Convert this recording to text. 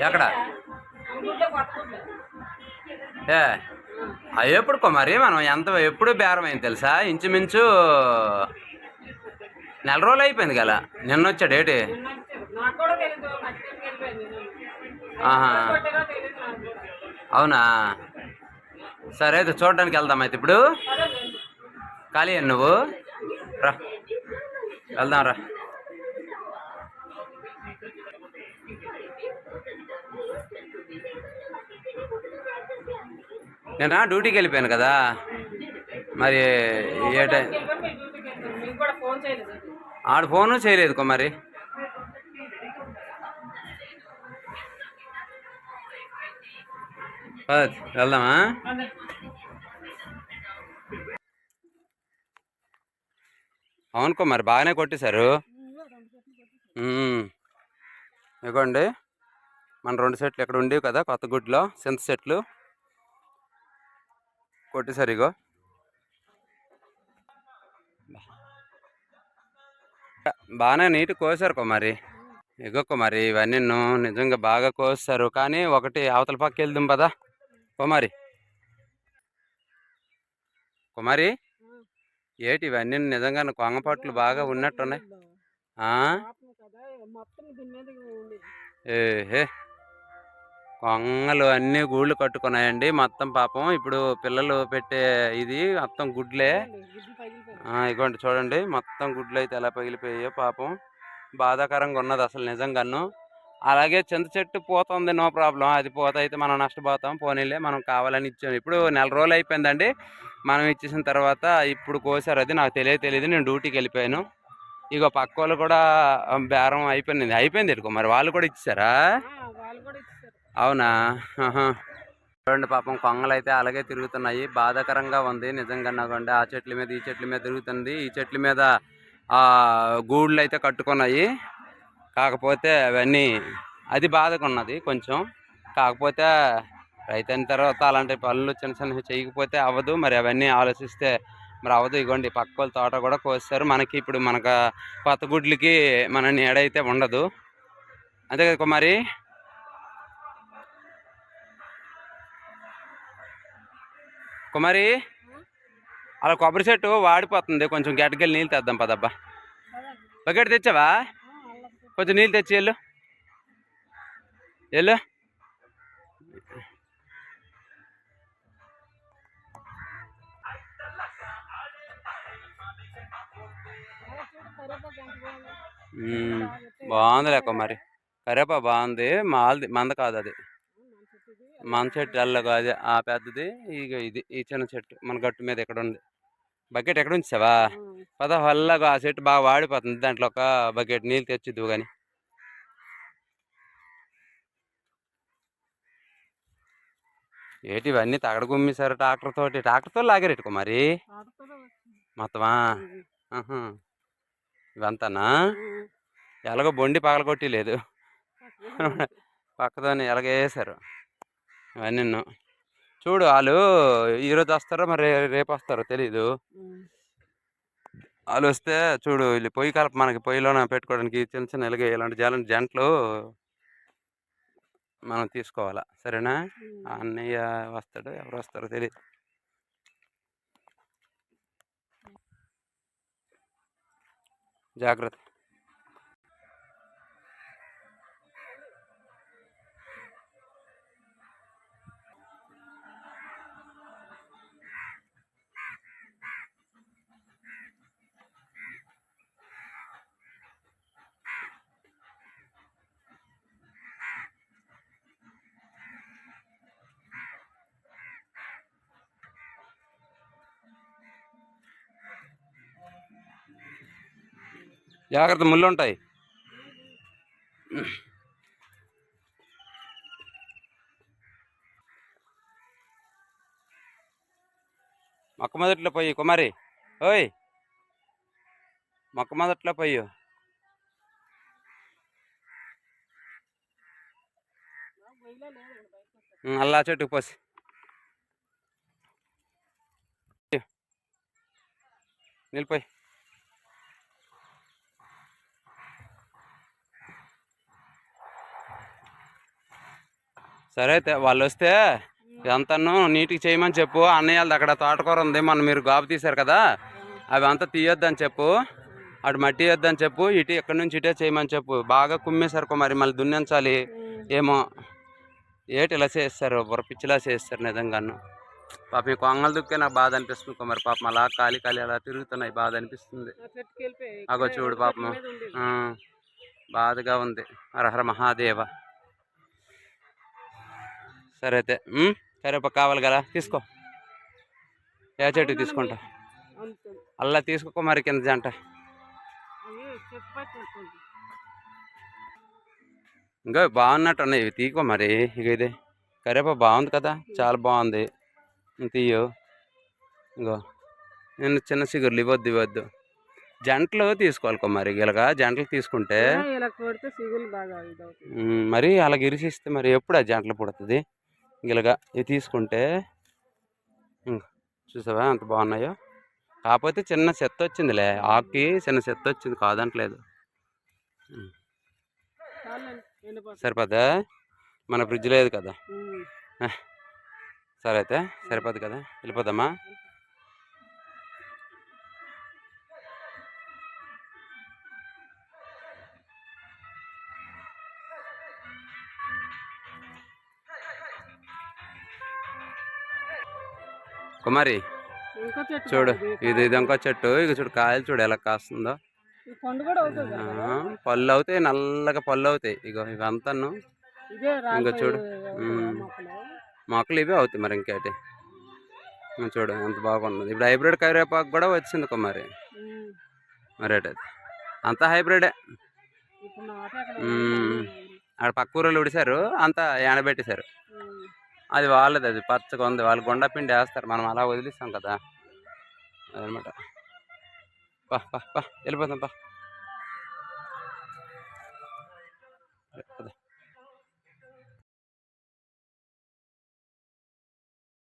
ఎక్కడ? ఏ అవి ఎప్పుడు కుమారి మనం ఎంత ఎప్పుడు బేరం తెలుసా? ఇంచుమించు నెల రోజులు అయిపోయింది కదా? నిన్న వచ్చాడు ఏంటి ఆహా. అవునా? సరే అయితే చూడడానికి వెళ్దాం అయితే ఇప్పుడు. ఖాళీ అయ్యి నువ్వు. రా. వెళ్దాం రా. నేను? డ్యూటీకి వెళ్ళిపోయాను కదా. మరి ఏ టైం ఫోన్ ఆడు ఫోను చేయలేదు కుమారి వెళ్దామా? అవును కుమారి బాగానే కొట్టేశారు. ఇగోండి మన రెండు సెట్లు ఇక్కడ ఉండేవి కదా కొత్త గుడ్లో సింత సెట్లు. కొట్టేశారు ఇగో బాగానే నీట్ కోసారు కుమారి ఇగో కుమారి ఇవన్నీ నిజంగా బాగా కోస్తారు. కానీ ఒకటి అవతల పక్క వెళ్దాం పదా. కుమారి కుమారి ఏటి ఇవన్నీ నిజంగా కొంగపట్లు బాగా ఉన్నట్టున్నాయి. ఏహే. కొంగలు అన్ని గూళ్ళు కట్టుకున్నాయండి. మొత్తం పాపం ఇప్పుడు పిల్లలు పెట్టే ఇది మొత్తం గుడ్లే. ఇగోండి చూడండి మొత్తం గుడ్లు అయితే ఎలా పగిలిపోయాయో పాపం. బాధాకరంగా ఉన్నది అసలు నిజంగాను. అలాగే చింత చెట్టు పోతుంది నో ప్రాబ్లం. అది పోత అయితే మనం నష్టపోతాం. పోనీలే మనం కావాలని ఇచ్చాం. ఇప్పుడు నెల రోజులు అయిపోయిందండి. మనం ఇచ్చేసిన తర్వాత ఇప్పుడు కోసారు. అది నాకు తెలియదు తెలియదు. నేను డ్యూటీకి వెళ్ళిపోయాను. ఇగో పక్క వాళ్ళు కూడా బేరం అయిపోయింది. అయిపోయింది ఇటుకో మరి. వాళ్ళు కూడా ఇచ్చారా అవునా? చూడండి పాపం కొంగలు అయితే అలాగే తిరుగుతున్నాయి. బాధాకరంగా ఉంది. నిజంగా నాకండి ఆ చెట్ల మీద ఈ చెట్ల మీద తిరుగుతుంది. ఈ చెట్ల మీద గూళ్ళు అయితే కట్టుకున్నాయి. కాకపోతే అవన్నీ అది బాధగా ఉన్నది కొంచెం. కాకపోతే రైతు అయిన తర్వాత అలాంటి పనులు చిన్న చిన్న చేయకపోతే అవ్వదు. మరి అవన్నీ ఆలోచిస్తే మరి అవ్వదు. ఇగోండి పక్క వాళ్ళ తోట కూడా కోస్తారు మనకి ఇప్పుడు మనకు కొత్త గుడ్లకి మన నీడ అయితే ఉండదు. అంతే కదా మరి కుమారి అలా కొబ్బరి చెట్టు వాడిపోతుంది. కొంచెం గడ్డకెళ్ళి నీళ్ళు తెద్దాం పదబ్బా. బకెట్ తెచ్చావా? కొంచెం నీళ్ళు తెచ్చి వెళ్ళు. వెళ్ళు. బాగుందిలే కుమారి. కరేపా బాగుంది. మాల్ది మంద కాదు అది. మన చెట్టు అల్లగా అది ఆ పెద్దది. ఇక ఇది ఈ చిన్న చెట్టు మన గట్టు మీద ఎక్కడ ఉంది. బకెట్ ఎక్కడ ఉంచావా? పద వల్లగా ఆ చెట్టు బాగా వాడిపోతుంది. దాంట్లో ఒక బకెట్ నీళ్ళు తెచ్చిద్దు కానీ ఏటి ఇవన్నీ తగడ గుమ్మేశారు ట్రాక్టర్ తోటి? ట్రాక్టర్తో లాగారు మరి? మొత్తమా. ఇవంతానా? ఎలాగో బొండి పగలగొట్టి లేదు పక్కతోని ఎలాగేసారు ఇవన్నీ చూడు వాళ్ళు ఈరోజు వస్తారో మరి రేపు వస్తారో తెలీదు. వాళ్ళు వస్తే చూడు వీళ్ళు పొయ్యి కలప మనకి పొయ్యిలోన పెట్టుకోవడానికి చిన్న చిన్న ఇలాగే ఇలాంటి జాలంటి జంటలు మనం తీసుకోవాలా. సరేనా? అన్నయ్య వస్తాడు ఎవరు వస్తారో తెలియదు జాగ్రత్త. జాగ్రత్త ముళ్ళు ఉంటాయి. మొక్క మొదట్లో పోయి కుమారి. ఓయ్. మొక్క మొదట్లో పోయి. అల్లా చెట్టుకు పోసి. నిలిపోయి సరే అయితే వాళ్ళు వస్తే ఇదంతాను నీట్గా చేయమని చెప్పు. అన్నయ్య వాళ్ళది అక్కడ తోటకూర ఉంది మొన్న మీరు గాబు తీశారు కదా. అవి అంతా తీయొద్దని చెప్పు. అటు మట్టి వేయొద్దని చెప్పు. ఇటు ఎక్కడి నుంచి ఇటే చేయమని చెప్పు. బాగా కుమ్మేసరికి మరి మళ్ళీ దున్నించాలి. ఏమో ఏటి ఇలా చేస్తారు? బుర్రపిచ్చిలా చేస్తారు నిజంగాను. పాప మీ కొంగలు దుక్కే నాకు బాధ అనిపిస్తుంది కుమారి. పాపం అలా కాలి కాలి అలా తిరుగుతున్నాయి. బాధ అనిపిస్తుంది. అగో చూడు పాపం. బాధగా ఉంది. హరహర మహాదేవ. సరే అయితే. కరివేపాకు కావాలి కదా. తీసుకో. ఏ చెట్టు తీసుకుంటా? అలా తీసుకో మరి కింద జంట. ఇంకా బాగున్నట్టు ఉన్నాయి ఇవి తీసుకో మరి. ఇక ఇది. కరివేపాకు బాగుంది కదా. చాలా బాగుంది. తీయు. ఇంకో. నేను చిన్న సిగురులు ఇవ్వద్దు ఇవ్వద్దు. జంటలు తీసుకోవాలి కుమారి ఇలాగా జంటలు తీసుకుంటే మరి అలా గిరిసిస్తే మరి ఎప్పుడు ఆ జంటలు పుడుతుంది? ఇలాగా ఇది తీసుకుంటే చూసావా అంత బాగున్నాయో? కాకపోతే చిన్న చెత్త వచ్చిందిలే. ఆకుకి చిన్న చెత్త వచ్చింది కాదంటలేదు. చాలు ఎండిపోతుంది సరిపోదా మన ఫ్రిడ్జ్ లేదు కదా. సరే అయితే సరిపోదు కదా? వెళ్ళిపోదామా? కుమారి చూడు ఇది ఇది ఇంకో చెట్టు. ఇక చూడు కాయలు చూడు ఎలా కాస్తుందో. పళ్ళు అవుతాయి నల్లగా పళ్ళు అవుతాయి ఇగో ఇవంతాను. ఇంకా చూడు. మొక్కలు. ఇవే అవుతాయి మరి ఇంకేటి. ఇంకా చూడు ఎంత బాగున్నది ఇప్పుడు హైబ్రిడ్ కరివేపాకు కూడా వచ్చింది కుమారి. మరి అంతా హైబ్రిడే. ఆడ పక్క ఊరిలో ఉడిశారు అంతా ఎండబెట్టేశారు. అది వాళ్ళది అది పచ్చగా ఉంది. వాళ్ళు గుండపిండి వేస్తారు. మనం అలా వదిలిస్తాం కదా. అదనమాట. పా వెళ్ళిపోతాం పా.